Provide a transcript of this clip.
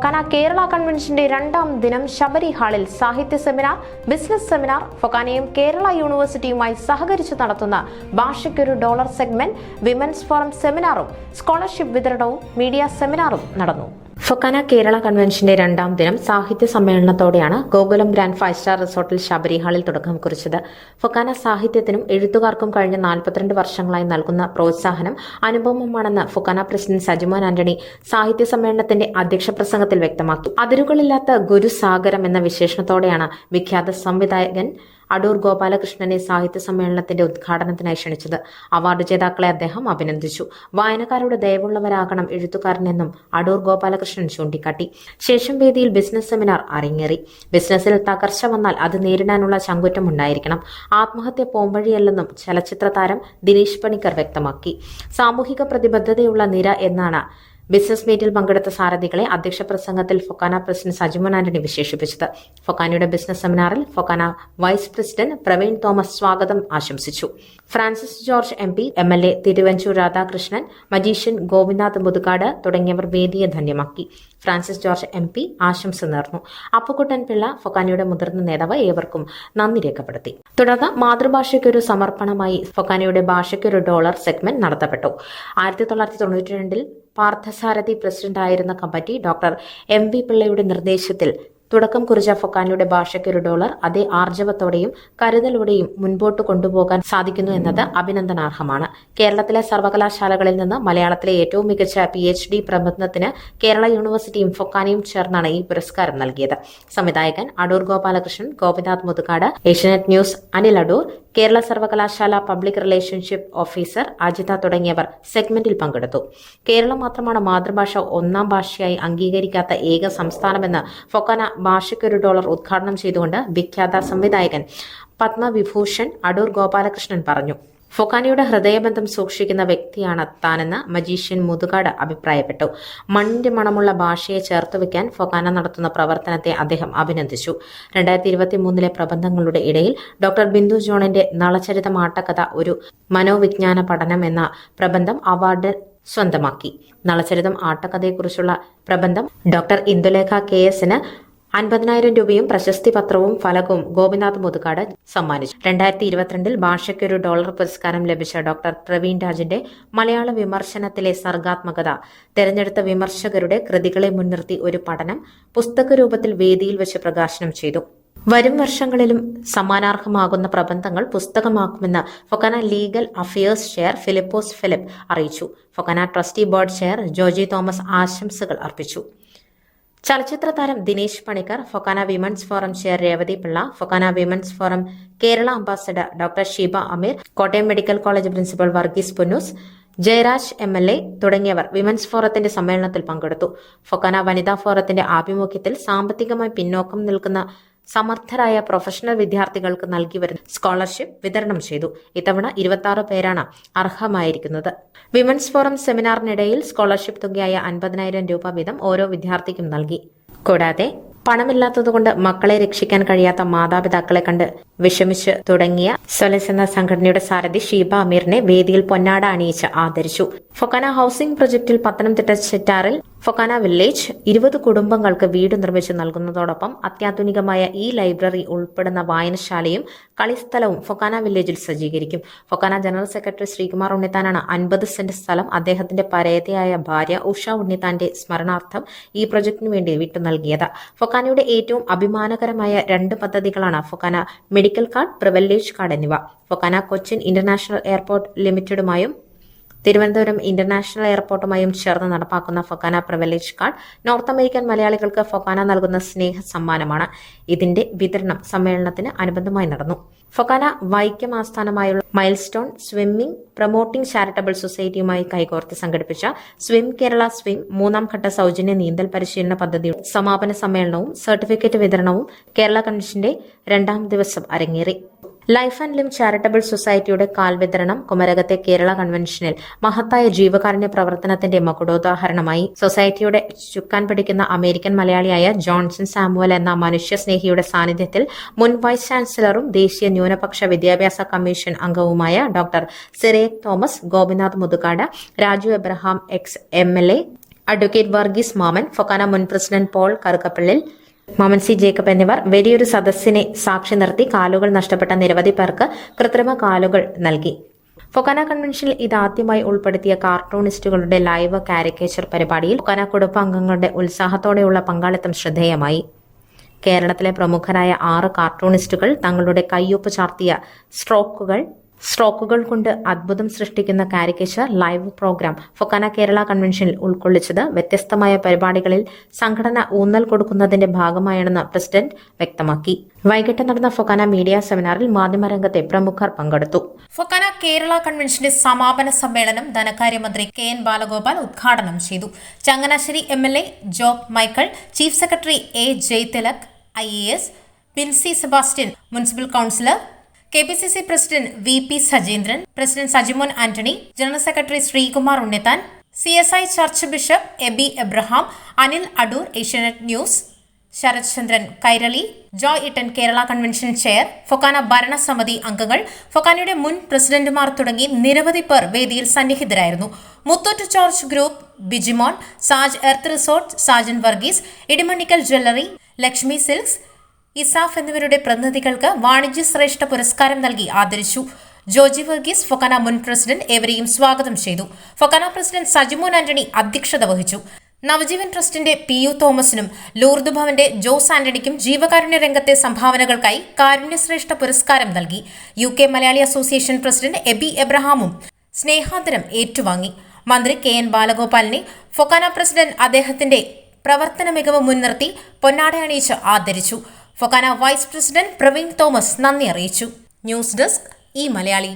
ഫൊക്കാന കേരള കൺവെൻഷന്റെ രണ്ടാം ദിനം ശബരി ഹാളിൽ സാഹിത്യ സെമിനാർ ബിസിനസ് സെമിനാർ. ഫൊക്കാനയും കേരള യൂണിവേഴ്സിറ്റിയുമായി സഹകരിച്ച് നടത്തുന്ന ഭാഷയ്ക്കൊരു ഡോളർ സെഗ്മെന്റ് വിമൻസ് ഫോറം സെമിനാറും സ്കോളർഷിപ്പ് വിതരണവും മീഡിയ സെമിനാറും നടന്നു. ഫൊക്കാന കേരള കൺവെൻഷന്റെ രണ്ടാം ദിനം സാഹിത്യ സമ്മേളനത്തോടെയാണ് ഗോകുലം ഗ്രാൻഡ് ഫൈവ് സ്റ്റാർ റിസോർട്ടിൽ ശബരിഹാളിൽ തുടക്കം കുറിച്ചത്. ഫൊക്കാന സാഹിത്യത്തിനും എഴുത്തുകാർക്കും കഴിഞ്ഞ നാൽപ്പത്തിരണ്ട് വർഷങ്ങളായി നൽകുന്ന പ്രോത്സാഹനം അനുപമമാണെന്ന് ഫൊക്കാന പ്രസിഡന്റ് സജിമോൻ ആന്റണി സാഹിത്യ സമ്മേളനത്തിന്റെ അധ്യക്ഷ പ്രസംഗത്തിൽ വ്യക്തമാക്കി. അതിരുകളില്ലാത്ത ഗുരുസാഗരം എന്ന വിശേഷണത്തോടെയാണ് വിഖ്യാത സംവിധായകൻ അടൂർ ഗോപാലകൃഷ്ണനെ സാഹിത്യ സമ്മേളനത്തിന്റെ ഉദ്ഘാടനത്തിനായി ക്ഷണിച്ചത് അവാർഡ് ജേതാക്കളെ അദ്ദേഹം അഭിനന്ദിച്ചു. വായനക്കാരുടെ ദയവുള്ളവരാകണം എഴുത്തുകാരനെന്നും അടൂർ ഗോപാലകൃഷ്ണൻ ചൂണ്ടിക്കാട്ടി. ശേഷം വേദിയിൽ ബിസിനസ് സെമിനാർ അരങ്ങേറി. ബിസിനസ്സിൽ തകർച്ച വന്നാൽ അത് നേരിടാനുള്ള ചങ്കുറ്റം ഉണ്ടായിരിക്കണം. ആത്മഹത്യ പോംവഴിയല്ലെന്നും ചലച്ചിത്ര താരം ദിനേശ് പണിക്കർ വ്യക്തമാക്കി. സാമൂഹിക പ്രതിബദ്ധതയുള്ള നിര എന്നാണ് ബിസിനസ് മീറ്റിൽ പങ്കെടുത്ത സാരഥികളെ അധ്യക്ഷ പ്രസംഗത്തിൽ ഫൊക്കാന പ്രസിഡന്റ് സജിമോൻ ആന്റണി വിശേഷിപ്പിച്ചത്. ഫൊക്കാനയുടെ ബിസിനസ് സെമിനാറിൽ ഫൊക്കാന വൈസ് പ്രസിഡന്റ് പ്രവീൺ തോമസ് സ്വാഗതം ആശംസിച്ചു. Francis George M P M L A Thiruvanchoor Radhakrishnan magician Gopinath Muthukad തുടങ്ങിയവർ വേദിയെ ധന്യമാക്കി. ഫ്രാൻസിസ് ജോർജ് എം പി ആശംസ നേർന്നു. അപ്പുക്കുട്ടൻ പിള്ള ഫൊക്കാനയുടെ മുതിർന്ന നേതാവ് ഏവർക്കും നന്ദി രേഖപ്പെടുത്തി. തുടർന്ന് മാതൃഭാഷയ്ക്കൊരു സമർപ്പണമായി ഫൊക്കാനയുടെ ഭാഷയ്ക്കൊരു ഡോളർ സെഗ്മെന്റ് നടത്തപ്പെട്ടു. ആയിരത്തി തൊള്ളായിരത്തി തൊണ്ണൂറ്റി രണ്ടിൽ പാർത്ഥസാരഥി പ്രസിഡന്റായിരുന്ന കമ്മിറ്റി ഡോക്ടർ എം വി പിള്ളയുടെ നിർദ്ദേശത്തിൽ തുടക്കം കുറിച്ച ഫൊക്കാനയുടെ ഭാഷയ്ക്കൊരു ഡോളർ അതേ ആർജവത്തോടെയും കരുതലോടെയും മുൻപോട്ട് കൊണ്ടുപോകാൻ സാധിക്കുന്നു എന്നത് അഭിനന്ദനാർഹമാണ്. കേരളത്തിലെ സർവകലാശാലകളിൽ നിന്ന് മലയാളത്തിലെ ഏറ്റവും മികച്ച പി എച്ച് ഡി പ്രബന്ധത്തിന് കേരള യൂണിവേഴ്സിറ്റിയും ഫൊക്കാനയും ചേർന്നാണ് ഈ പുരസ്കാരം നൽകിയത്. സംവിധായകൻ അടൂർ ഗോപാലകൃഷ്ണൻ ഗോപിനാഥ് മുതുകാട് ഏഷ്യനെറ്റ് ന്യൂസ് അനിൽ അടൂർ കേരള സർവകലാശാല പബ്ലിക് റിലേഷൻഷിപ്പ് ഓഫീസർ അജിത തുടങ്ങിയവർ സെഗ്മെന്റിൽ പങ്കെടുത്തു. കേരളം മാത്രമാണ് മാതൃഭാഷ ഒന്നാം ഭാഷയായി അംഗീകരിക്കാത്ത ഏക സംസ്ഥാനമെന്ന് ഫൊക്കാന ഭാഷയ്ക്കൊരു ഡോളർ ഉദ്ഘാടനം ചെയ്തുകൊണ്ട് വിഖ്യാത സംവിധായകൻ പത്മവിഭൂഷൺ അടൂർ ഗോപാലകൃഷ്ണൻ പറഞ്ഞു. ഫൊക്കാനയുടെ ഹൃദയബന്ധം സൂക്ഷിക്കുന്ന വ്യക്തിയാണ് താനെന്ന് മജീഷ്യൻ മുതുകാട് അഭിപ്രായപ്പെട്ടു. മണ്ണിന്റെ മണമുള്ള ഭാഷയെ ചേർത്തുവെക്കാൻ ഫൊക്കാന നടത്തുന്ന പ്രവർത്തനത്തെ അദ്ദേഹം അഭിനന്ദിച്ചു. രണ്ടായിരത്തി ഇരുപത്തി മൂന്നിലെ പ്രബന്ധങ്ങളുടെ ഇടയിൽ ഡോക്ടർ ബിന്ദു ജോണിന്റെ നളചരിതം ആട്ടക്കഥ ഒരു മനോവിജ്ഞാന പഠനം എന്ന പ്രബന്ധം അവാർഡ് സ്വന്തമാക്കി. നളചരിതം ആട്ടക്കഥയെക്കുറിച്ചുള്ള പ്രബന്ധം ഡോക്ടർ ഇന്ദുലേഖ കെ എസിന് അൻപതിനായിരം രൂപയും പ്രശസ്തി പത്രവും ഫലകവും ഗോപിനാഥ് മുതുകാട് സമ്മാനിച്ചു. രണ്ടായിരത്തി ഇരുപത്തിരണ്ടിൽ ഭാഷയ്ക്കൊരു ഡോളർ പുരസ്കാരം ലഭിച്ച ഡോക്ടർ പ്രവീൺ രാജിന്റെ മലയാള വിമർശനത്തിലെ സർഗാത്മകത തെരഞ്ഞെടുത്ത വിമർശകരുടെ കൃതികളെ മുൻനിർത്തി ഒരു പഠനം പുസ്തക രൂപത്തിൽ വേദിയിൽ വെച്ച് പ്രകാശനം ചെയ്തു. വരും വർഷങ്ങളിലും സമ്മാനാർഹമാകുന്ന പ്രബന്ധങ്ങൾ പുസ്തകമാക്കുമെന്ന് FOKANA legal affairs chair Philipose Philip അറിയിച്ചു. FOKANA trustee board chair Joji Thomas ആശംസകൾ അർപ്പിച്ചു. ചലച്ചിത്ര താരം Dinesh Panicker FOKANA women's forum chair Revathi Pillai FOKANA women's forum Kerala ambassador doctor Sheeba Ameer Kottayam medical college principal Varghese Punnoose Jayaraj M L A തുടങ്ങിയവർ women's ഫോറത്തിന്റെ സമ്മേളനത്തിൽ പങ്കെടുത്തു. ഫൊക്കാന വനിതാ ഫോറത്തിന്റെ ആഭിമുഖ്യത്തിൽ സാമ്പത്തികമായി പിന്നോക്കം നിൽക്കുന്ന സമർത്ഥരായ പ്രൊഫഷണൽ വിദ്യാർത്ഥികൾക്ക് നൽകി വരുന്ന സ്കോളർഷിപ്പ് വിതരണം ചെയ്തു. ഇത്തവണ ഇരുപത്തി പേരാണ് അർഹമായിരിക്കുന്നത്. വിമൻസ് ഫോറം സെമിനാറിനിടയിൽ സ്കോളർഷിപ്പ് തുകയായ അൻപതിനായിരം രൂപ വീതം ഓരോ വിദ്യാർത്ഥിക്കും നൽകി. കൂടാതെ പണമില്ലാത്തതുകൊണ്ട് മക്കളെ രക്ഷിക്കാൻ കഴിയാത്ത മാതാപിതാക്കളെ കണ്ട് വിഷമിച്ച് തുടങ്ങിയ സൊലസ് എന്ന സംഘടനയുടെ സാരഥി ഷീബ അമീറിനെ വേദിയിൽ പൊന്നാട അണിയിച്ച് ആദരിച്ചു. ഫൊക്കാന ഹൌസിംഗ് പ്രൊജക്ടിൽ പത്തനംതിട്ട ചിറ്റാറിൽ ഫൊക്കാന വില്ലേജ് ഇരുപത് കുടുംബങ്ങൾക്ക് വീട് നിർമ്മിച്ചു നൽകുന്നതോടൊപ്പം അത്യാധുനികമായ ഈ ലൈബ്രറി ഉൾപ്പെടുന്ന വായനശാലയും കളിസ്ഥലവും ഫൊക്കാന വില്ലേജിൽ സജ്ജീകരിക്കും. ഫൊക്കാന ജനറൽ സെക്രട്ടറി ശ്രീകുമാർ ഉണ്ണിത്താനാണ് അൻപത് സെന്റ് സ്ഥലം അദ്ദേഹത്തിന്റെ പരേതയായ ഭാര്യ ഉഷ ഉണ്ണിത്താന്റെ സ്മരണാർത്ഥം ഈ പ്രൊജക്ടിനു വേണ്ടി വിട്ടു നൽകിയത്. ഫൊക്കാനയുടെ ഏറ്റവും അഭിമാനകരമായ രണ്ട് പദ്ധതികളാണ് FOKANA medical card privilege card എന്നിവ. ഫൊക്കാന കൊച്ചിൻ ഇന്റർനാഷണൽ എയർപോർട്ട് ലിമിറ്റഡുമായും തിരുവനന്തപുരം ഇന്റർനാഷണൽ എയർപോർട്ടുമായും ചേർന്ന് നടപ്പാക്കുന്ന FOKANA privilege card north American മലയാളികൾക്ക് ഫൊക്കാന നൽകുന്ന സ്നേഹ സമ്മാനമാണ്. ഇതിന്റെ വിതരണം സമ്മേളനത്തിന് അനുബന്ധമായി നടന്നു. ഫൊക്കാന വൈക്കം ആസ്ഥാനമായുള്ള മൈൽസ്റ്റോൺ സ്വിമ്മിംഗ് പ്രൊമോട്ടിംഗ് ചാരിറ്റബിൾ സൊസൈറ്റിയുമായി കൈകോർത്ത് സംഘടിപ്പിച്ച സ്വിം കേരള സ്വിം മൂന്നാം ഘട്ട സൌജന്യ നീന്തൽ പരിശീലന പദ്ധതിയുടെ സമാപന സമ്മേളനവും സർട്ടിഫിക്കറ്റ് വിതരണവും കേരള കൺവെൻഷന്റെ രണ്ടാം ദിവസം അരങ്ങേറി. ലൈഫ് ആൻഡ് ലിം ചാരിറ്റബിൾ സൊസൈറ്റിയുടെ കാൽ വിതരണം കുമരകത്തെ കേരള കൺവെൻഷനിൽ മഹത്തായ ജീവകാരുണ്യ പ്രവർത്തനത്തിന്റെ മകുടോദാഹരണമായി. സൊസൈറ്റിയുടെ ചുക്കാൻ പിടിക്കുന്ന അമേരിക്കൻ മലയാളിയായ ജോൺസൺ സാമുവൽ എന്ന മനുഷ്യസ്നേഹിയുടെ സാന്നിധ്യത്തിൽ മുൻ വൈസ് ചാൻസലറും ദേശീയ ന്യൂനപക്ഷ വിദ്യാഭ്യാസ കമ്മീഷൻ അംഗവുമായ doctor Sirek Thomas Gopinath Muthukad Raju Abraham ex M L A advocate Varghese Mammen FOKANA മുൻ പ്രസിഡന്റ് പോൾ കറുക്കപ്പള്ളിൽ മാമൻ സി ജേക്കബ് എന്നിവർ വലിയൊരു സദസ്സിനെ സാക്ഷി നിർത്തി കാലുകൾ നഷ്ടപ്പെട്ട നിരവധി പേർക്ക് കൃത്രിമ കാലുകൾ നൽകി. ഫൊക്കാന കൺവെൻഷനിൽ ഇതാദ്യമായി ഉൾപ്പെടുത്തിയ കാർട്ടൂണിസ്റ്റുകളുടെ ലൈവ് കാരിക്കേച്ചർ പരിപാടിയിൽ ഫൊക്കാന കുടുംബാംഗങ്ങളുടെ ഉത്സാഹത്തോടെയുള്ള പങ്കാളിത്തം ശ്രദ്ധേയമായി. കേരളത്തിലെ പ്രമുഖരായ ആറ് കാർട്ടൂണിസ്റ്റുകൾ തങ്ങളുടെ കയ്യൊപ്പ് ചാർത്തിയ സ്ട്രോക്കുകൾ സ്ട്രോക്കുകൾ കൊണ്ട് അത്ഭുതം സൃഷ്ടിക്കുന്ന caricature live program FOKANA Kerala കൺവെൻഷനിൽ ഉൾക്കൊള്ളിച്ചത് വ്യത്യസ്തമായ പരിപാടികളിൽ സംഘടന ഊന്നൽ കൊടുക്കുന്നതിന്റെ ഭാഗമായാണെന്ന് പ്രസിഡന്റ് വ്യക്തമാക്കി. വൈകിട്ട് നടന്ന ഫൊക്കാന മീഡിയ സെമിനാറിൽ മാധ്യമരംഗത്തെ പ്രമുഖർ പങ്കെടുത്തു. ഫൊക്കാന കേരള കൺവെൻഷന്റെ സമാപന സമ്മേളനം ധനകാര്യമന്ത്രി കെ എൻ ബാലഗോപാൽ ഉദ്ഘാടനം ചെയ്തു. Changanassery M L A Job Michael chief secretary A Jaithilak I A S Binsy Sebastian municipal councillor K P C C president V P Sajeendran president Sajimon Antony general secretary Sreekumar Unnithan C S I church bishop Eby Abraham Anil Adoor Asianet news Sarath Chandran Kairali Joy Ittan Kerala convention chair FOKANA ഭരണസമിതി അംഗങ്ങൾ ഫൊക്കാനയുടെ മുൻ പ്രസിഡന്റുമാർ തുടങ്ങി നിരവധി പേർ വേദിയിൽ സന്നിഹിതരായിരുന്നു. Muthoot George group Bijimon Saj earth resort Sajan Varghese Idimanickal jewellery Lakshmi silks ESAF എന്നിവരുടെ പ്രതിനിധികൾക്ക് വാണിജ്യ ശ്രേഷ്ഠ പുരസ്കാരം നൽകി ആദരിച്ചു. ജോജി വർഗീസ് ഫൊക്കാന മുൻ പ്രസിഡന്റ് ഏവരെയും സ്വാഗതം ചെയ്തു. ഫൊക്കാന പ്രസിഡന്റ് സജിമോൻ ആന്റണി അധ്യക്ഷത വഹിച്ചു. നവജീവൻ ട്രസ്റ്റിന്റെ പി യു തോമസിനും ലൂർദ് ഭവന്റെ ജോസ് ആന്റണിക്കും ജീവകാരുണ്യ രംഗത്തെ സംഭാവനകൾക്കായി കാരുണ്യശ്രേഷ്ഠ പുരസ്കാരം നൽകി. U K Malayali association president Eby എബ്രഹാമും സ്നേഹാദരം ഏറ്റുവാങ്ങി. മന്ത്രി കെ എൻ ബാലഗോപാലിനെ ഫൊക്കാന പ്രസിഡന്റ് അദ്ദേഹത്തിന്റെ പ്രവർത്തന മികവ് മുൻനിർത്തി പൊന്നാട അണിയിച്ച് ആദരിച്ചു. ഫൊക്കാന വൈസ് പ്രസിഡന്റ് പ്രവീൺ തോമസ് നന്ദി അറിയിച്ചു. ന്യൂസ് ഡെസ്ക് ഈ മലയാളി.